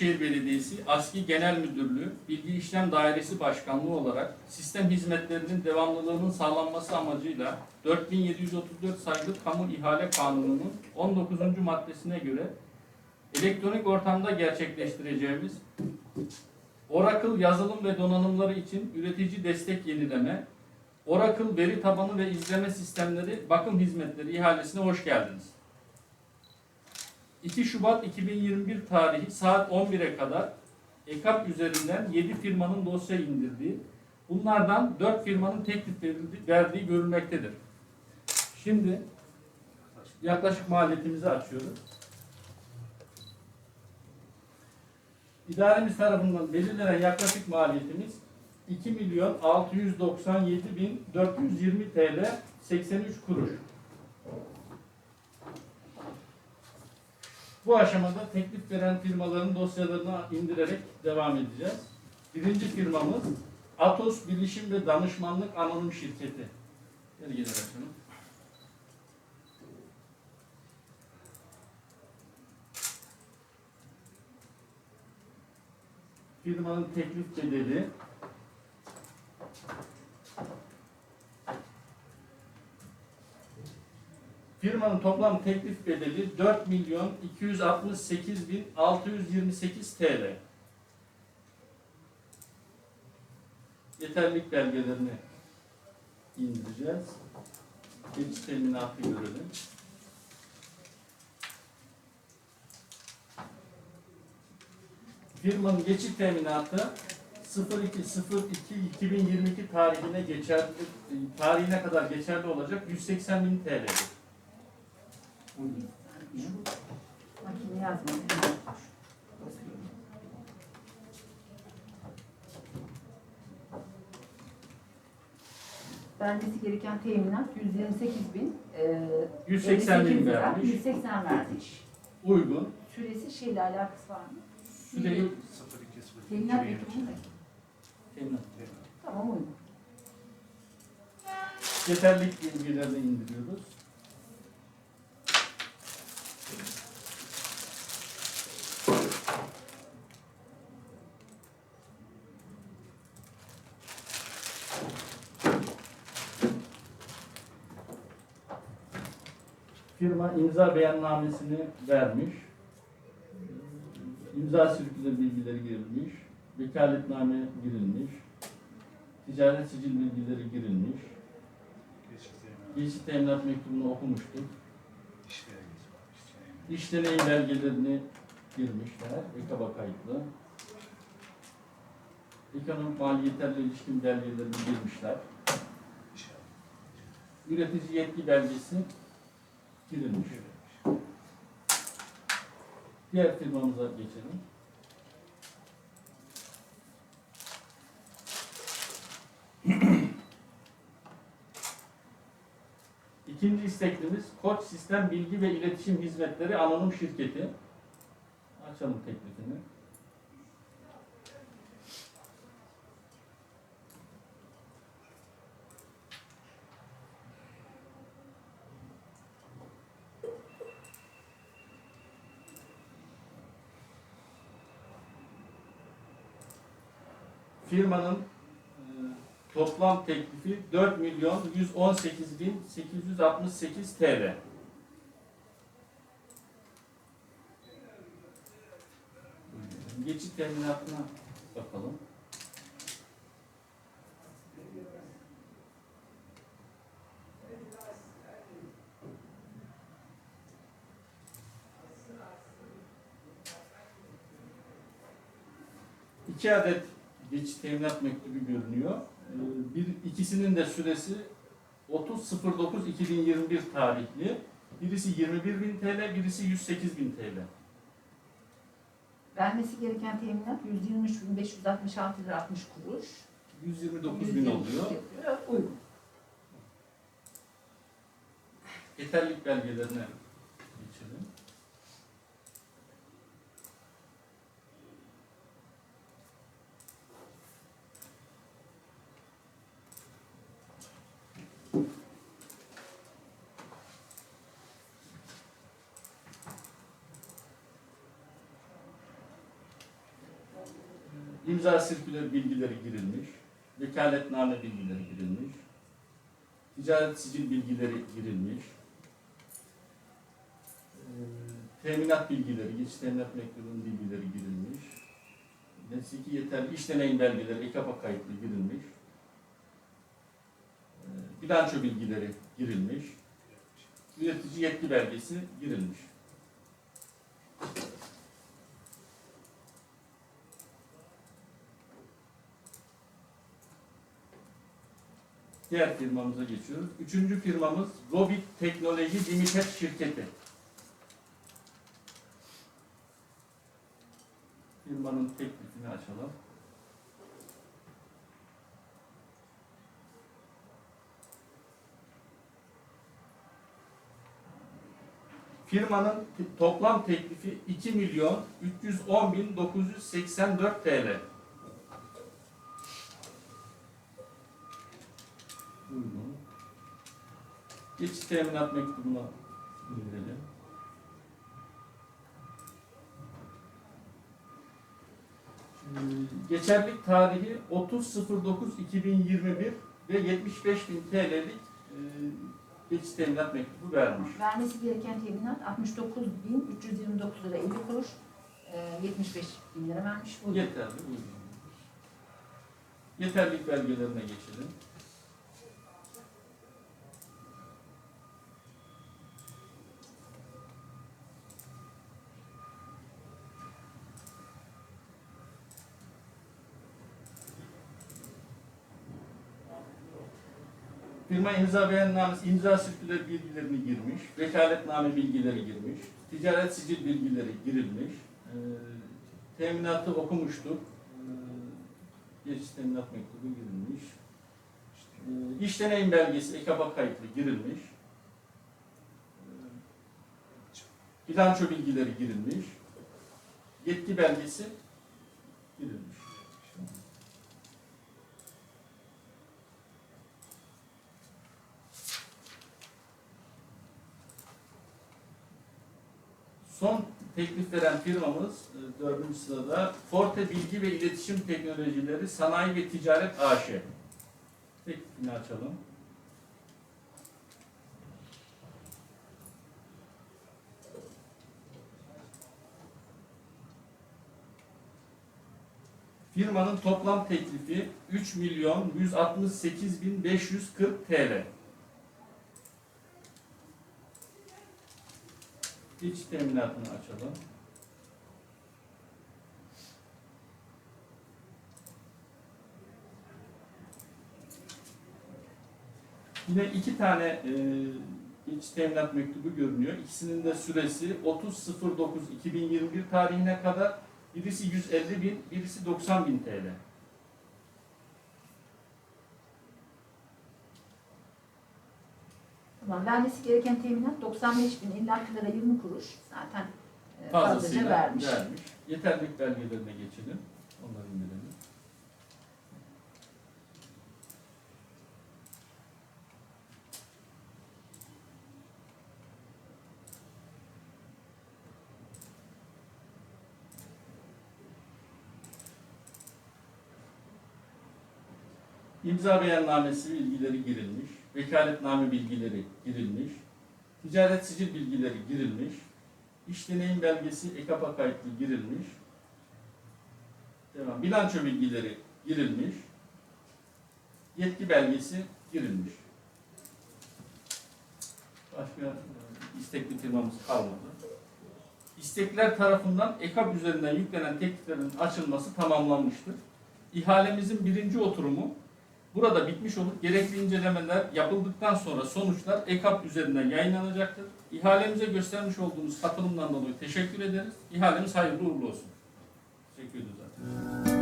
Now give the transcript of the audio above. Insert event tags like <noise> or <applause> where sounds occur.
Büyükşehir Belediyesi ASKİ Genel Müdürlüğü Bilgi İşlem Dairesi Başkanlığı olarak sistem hizmetlerinin devamlılığının sağlanması amacıyla 4734 sayılı Kamu İhale Kanunu'nun 19. maddesine göre elektronik ortamda gerçekleştireceğimiz Oracle yazılım ve donanımları için üretici destek yenileme, Oracle veri tabanı ve izleme sistemleri bakım hizmetleri ihalesine hoş geldiniz. 2 Şubat 2021 tarihi saat 11'e kadar EKAP üzerinden 7 firmanın dosya indirdiği, bunlardan 4 firmanın teklif verdiği görülmektedir. Şimdi yaklaşık maliyetimizi açıyoruz. İdaremiz tarafından belirlenen yaklaşık maliyetimiz 2 milyon 697 bin 420 TL 83 kuruş. Bu aşamada teklif veren firmaların dosyalarını indirerek devam edeceğiz. Birinci firmamız Atos Bilişim ve Danışmanlık Anonim Şirketi. Gel gel açalım. Firmanın teklif bedeli Firmanın toplam teklif bedeli 4 milyon 268 bin 628 TL. Yeterlik belgelerini indireceğiz. Geçiş teminatı görelim. Firmanın geçiş teminatı 02.02.2022 tarihine geçerli tarihine kadar geçerli olacak 180 bin TL'dir. Makine yazmadı. Vermesi gereken teminat 128 bin. E, 180 bin 58 lira, vermiş. 180 vermiş. Uygun. Süresi şeyle alakası var mı? Süreyi Teminat mektubunda. teminat. Tamam uygun. Yeterlik bilgilerini indiriyoruz. Firma imza beyannamesini vermiş. İmza sürükleri bilgileri girilmiş. Vekaletname girilmiş. Ticaret sicil bilgileri girilmiş. Geçit teminat mektubunu okumuştuk. İş deneyim belgelerini girmişler. EKAB'a kayıtlı. Ekonomik maliyetlerle ilişkin belgelerini girmişler. Üretici yetki belgesi girilmiş. Diğer firmamıza geçelim. <clears throat> İkinci isteklimiz Koç Sistem Bilgi ve İletişim Hizmetleri Anonim Şirketi. Açalım teklifini. Firmanın e, toplam teklifi 4 milyon 118 bin 868 TL. Geçit teminatına bakalım. İki adet geçiş teminat mektubu görünüyor. Ee, Bir ikisinin de süresi 30.09.2021 tarihli. Birisi 21.000 TL, birisi 108.000 TL. Vermesi gereken teminat 123.566 lira 60 kuruş. 129 bin oluyor. Uygun. Yeterlik belgelerine geçelim. İmza sirküler bilgileri girilmiş, vekaletname bilgileri girilmiş, ticaret sicil bilgileri girilmiş, teminat bilgileri, geç teminat mektubunun bilgileri girilmiş, mesleki yeterli iş deneyim belgeleri EKAP'a kayıtlı girilmiş, bilanço bilgileri girilmiş, üretici yetki belgesi girilmiş. Diğer firmamıza geçiyoruz. Üçüncü firmamız Robit Teknoloji Limited şirketi. Firmanın teklifini açalım. Firmanın toplam teklifi 2 milyon 310 bin 984 TL. Geçiş teminat mektubuna indirelim. Şimdi Geçerlilik tarihi 30.09.2021 ve 75.000 TL'lik e, geçiş teminat mektubu vermiş. Vermesi gereken teminat 69.329 lira 50 kuruş. E, 75 bin lira vermiş. Buyurun. Yeterli. Yeterlilik belgelerine geçelim. Firma imza beyannamesi, imza sirküler bilgilerini girmiş, vekaletname bilgileri girmiş, ticaret sicil bilgileri girilmiş, Ee, teminatı okumuştuk, Ee, geçiş teminat mektubu girilmiş, Ee, iş deneyim belgesi EKAB'a kayıtlı girilmiş, bilanço bilgileri girilmiş, yetki belgesi girilmiş. Son teklif veren firmamız e, dördüncü sırada Forte Bilgi ve İletişim Teknolojileri Sanayi ve Ticaret AŞ. Teklifini açalım. Firmanın toplam teklifi 3 milyon 168 bin 540 TL. İç teminatını açalım. Yine iki tane e, iç teminat mektubu görünüyor. İkisinin de süresi 30.09.2021 tarihine kadar. Birisi 150 bin, birisi 90 bin TL. Vermesi gereken teminat 95 bin 56 lira 20 kuruş. Zaten e, Fazlasıyla vermiş. vermiş. Yeterlilik belgelerine geçelim. Onları indirelim. İmza beyannamesi bilgileri girilmiş, vekaletname bilgileri girilmiş, ticaret sicil bilgileri girilmiş, iş deneyim belgesi EKAP'a kayıtlı girilmiş, devam, bilanço bilgileri girilmiş, yetki belgesi girilmiş. Başka istekli firmamız kalmadı. İstekler tarafından EKAP üzerinden yüklenen tekliflerin açılması tamamlanmıştır. İhalemizin birinci oturumu burada bitmiş olup gerekli incelemeler yapıldıktan sonra sonuçlar EKAP üzerinden yayınlanacaktır. İhalemize göstermiş olduğunuz katılımdan dolayı teşekkür ederiz. İhalemiz hayırlı uğurlu olsun. Teşekkür zaten.